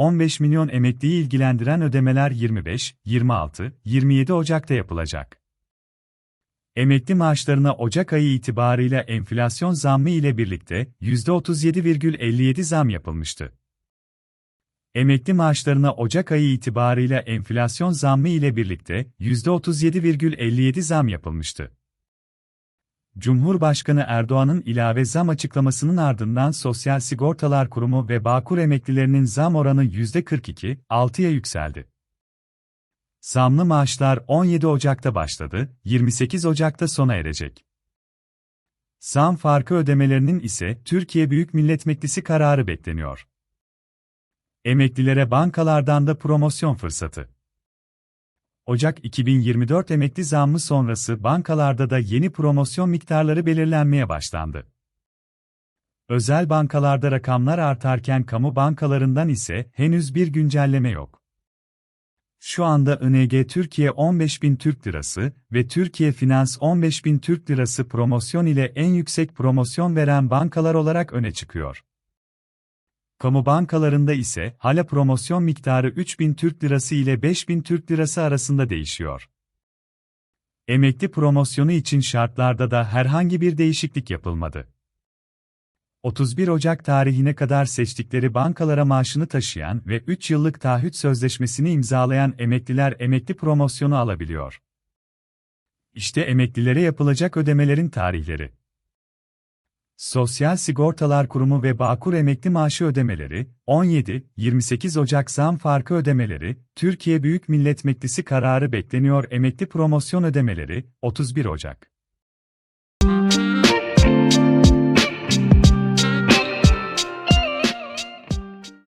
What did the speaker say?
15 milyon emekliyi ilgilendiren ödemeler 25, 26, 27 Ocak'ta yapılacak. Emekli maaşlarına Ocak ayı itibarıyla enflasyon zammı ile birlikte %37,57 zam yapılmıştı. Emekli maaşlarına Ocak ayı itibarıyla enflasyon zammı ile birlikte %37,57 zam yapılmıştı. Cumhurbaşkanı Erdoğan'ın ilave zam açıklamasının ardından Sosyal Sigortalar Kurumu ve Bağkur emeklilerinin zam oranı %42,6'ya yükseldi. Zamlı maaşlar 17 Ocak'ta başladı, 28 Ocak'ta sona erecek. Zam farkı ödemelerinin ise Türkiye Büyük Millet Meclisi kararı bekleniyor. Emeklilere bankalardan da promosyon fırsatı. Ocak 2024 emekli zammı sonrası bankalarda da yeni promosyon miktarları belirlenmeye başlandı. Özel bankalarda rakamlar artarken kamu bankalarından ise henüz bir güncelleme yok. Şu anda ING Türkiye 15.000 Türk Lirası ve Türkiye Finans 15.000 Türk Lirası promosyon ile en yüksek promosyon veren bankalar olarak öne çıkıyor. Kamu bankalarında ise hala promosyon miktarı 3000 Türk Lirası ile 5000 Türk Lirası arasında değişiyor. Emekli promosyonu için şartlarda da herhangi bir değişiklik yapılmadı. 31 Ocak tarihine kadar seçtikleri bankalara maaşını taşıyan ve 3 yıllık taahhüt sözleşmesini imzalayan emekliler emekli promosyonu alabiliyor. İşte emeklilere yapılacak ödemelerin tarihleri. Sosyal Sigortalar Kurumu ve Bağkur emekli maaşı ödemeleri, 17-28 Ocak zam farkı ödemeleri, Türkiye Büyük Millet Meclisi kararı bekleniyor emekli promosyon ödemeleri, 31 Ocak.